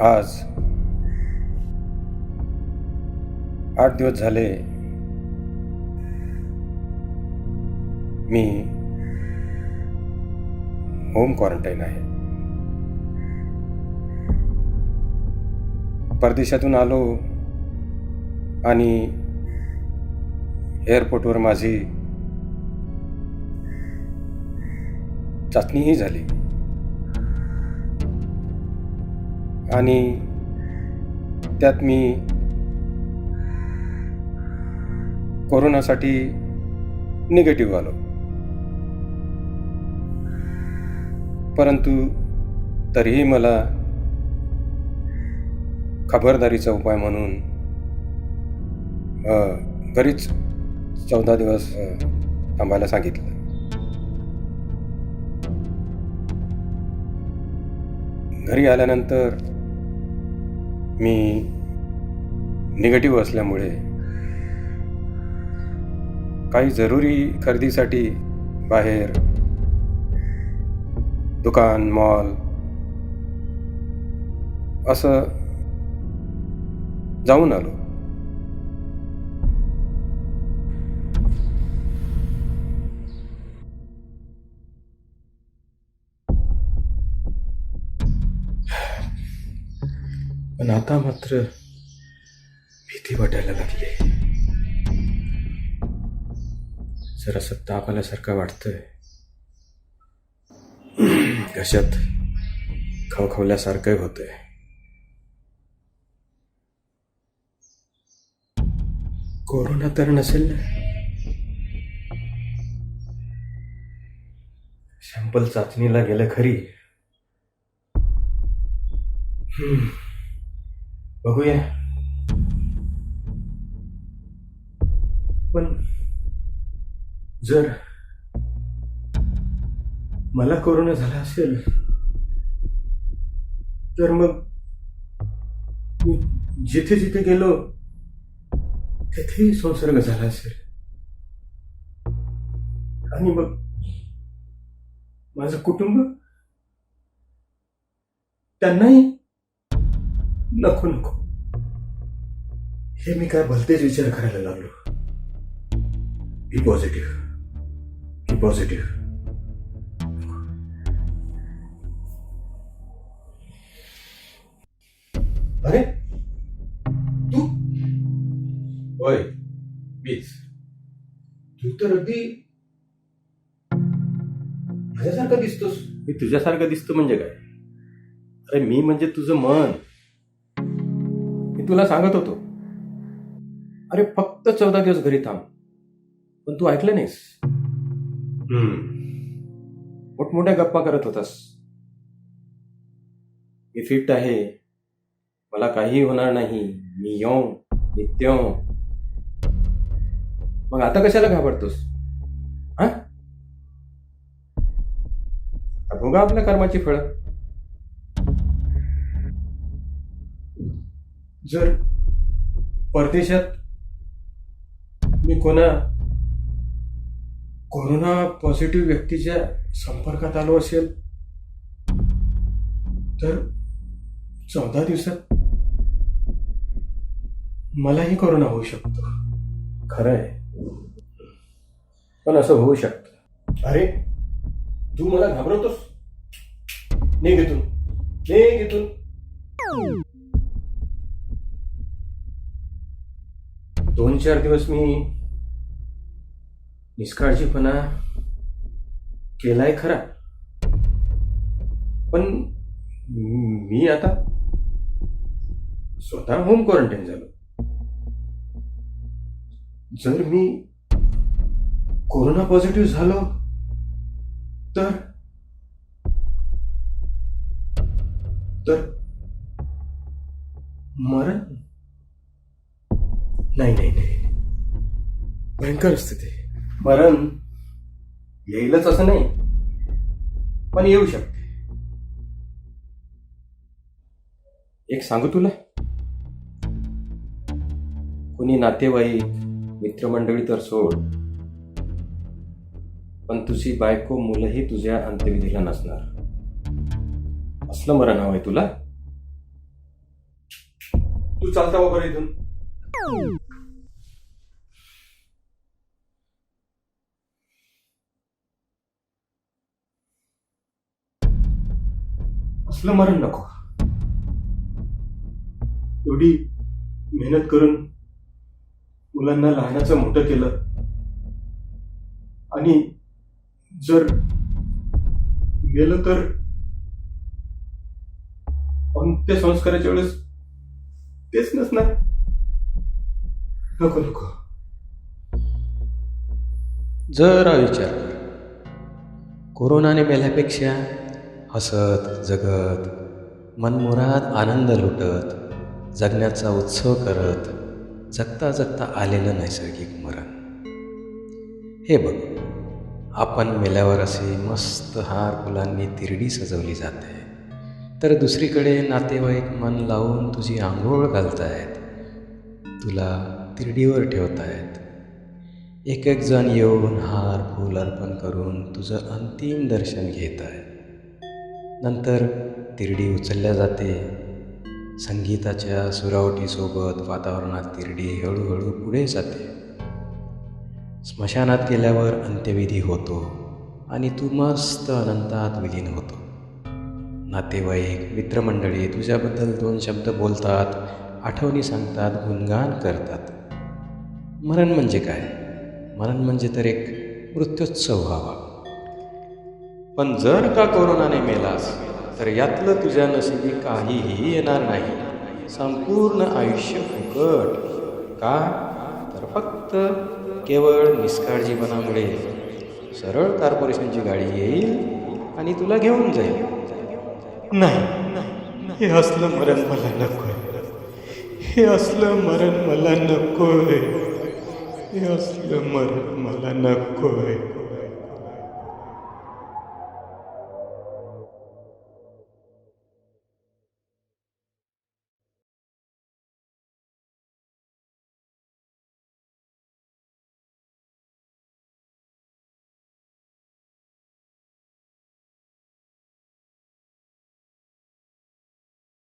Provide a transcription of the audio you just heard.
आज आठ दिवस झाले मी होम क्वारंटाईन आहे. परदेशातून आलो आणि एअरपोर्टवर माझी चाचणीही झाली. आणि त्यात मी कोरोनासाठी निगेटिव्ह आलो. परंतु तरीही मला खबरदारीचा उपाय म्हणून घरीच चौदा दिवस थांबायला सांगितलं. घरी आल्यानंतर मी निगेटिव्ह असल्यामुळे काही जरुरी खरेदीसाठी बाहेर दुकान मॉल असं जाऊन आलो. पण आता मात्र भीती वाटायला लागली. जरा ताप आल्यासारखं वाटतंय. घशात खवखवल्यासारखं होतंय. कोरोना तर नसेल ना? सॅम्पल चाचणीला गेलं खरी. हम्म. बघूया पण जर मला कोरोना झाला असेल तर मग मी जिथे जिथे गेलो तेथेही संसर्ग झाला असेल आणि मग माझं कुटुंब त्यांनाही नको नको. हे मी काय भलतेच विचार करायला लागलो. बी पॉझिटिव्ह बी पॉझिटिव्ह अरे तू? होय मीच. तू तर अगदी माझ्यासारखा दिसतोस. मी तुझ्यासारखं दिसतो म्हणजे काय? अरे मी म्हणजे तुझं मन. तुला सांगत होतो. अरे फक्त चौदा दिवस घरी थांब. पण तू ऐकलं नाहीस? मोठमोठ्या गप्पा करत होतास. मी फिट आहे. मला काही होणार नाही. मी येऊ मी त्यों मग आता कशाला घाबरतोस? हा? भोगा आपल्या कर्माची फळं. जर परदेशात मी कोणा कोरोना पॉझिटिव्ह व्यक्तीच्या संपर्कात आलो असेल तर चौदा दिवसात मलाही कोरोना होऊ शकतो. खरं आहे पण असं होऊ शकतं. अरे तू मला घाबरवतोस? निघ इथून. निघ इथून. दोन चार दिवस मी निष्काळजीपणा केलाय खरा. पण मी आता स्वतः होम क्वारंटाईन झालो. जर मी कोरोना पॉझिटिव्ह झालो तर तर मरण नाही नाही नाही. भयंकर असते ते मरण येईलच असं नाही पण येऊ शकते. एक सांगू तुला? कुणी नातेवाईक मित्रमंडळी तर सोड. पण तुझी बायको मुलंही तुझ्या अंत्यविधीला नसणार. असलं मरण हवंय तुला? तू चालता वगैरे इथून. असलं मरण नको. एवढी मेहनत करून मुलांना लहानाचं मोठं केलं आणि जर गेलं तर अंत्यसंस्काराच्या वेळेस तेच नसणार. नको नको. जरा विचार कर. कोरोनाने मेल्यापेक्षा हसत जगत मनमुराद आनंद लुटत जगण्याचा उत्सव करत जगता जगता आलेलं नैसर्गिक मरण. हे बघ आपण मेल्यावर असे मस्त हार फुलांनी तिरडी सजवली जाते. तर दुसरीकडे नातेवाईक मन लावून तुझी आंघोळ घालतायत. तुला तिरडीवर ठेवतायत एक एक जण येऊन हार फूल अर्पण करून तुझं अंतिम दर्शन घेत आहे नंतर तिरडी उचलल्या जाते. संगीताच्या सुरावटीसोबत वातावरणात तिरडी हळूहळू पुढे जाते. स्मशानात गेल्यावर अंत्यविधी होतो आणि तू मस्त अनंतात विलीन होतो. नातेवाईक मित्रमंडळी तुझ्याबद्दल दोन शब्द बोलतात आठवणी सांगतात गुणगान करतात. मरण म्हणजे काय? मरण म्हणजे तर एक मृत्योत्सव व्हावा. पण जर का कोरोनाने मेलास तर यातलं तुझ्या नशिबी काहीही येणार नाही. संपूर्ण आयुष्य फुकट. का? तर फक्त केवळ निष्काळजीपणामुळे. सरळ कॉर्पोरेशनची गाडी येईल आणि तुला घेऊन जाईल. नाही. हे असलं मरण मला नकोय. हे असलं मरण मला नकोय. हे असलं मरण मला नकोय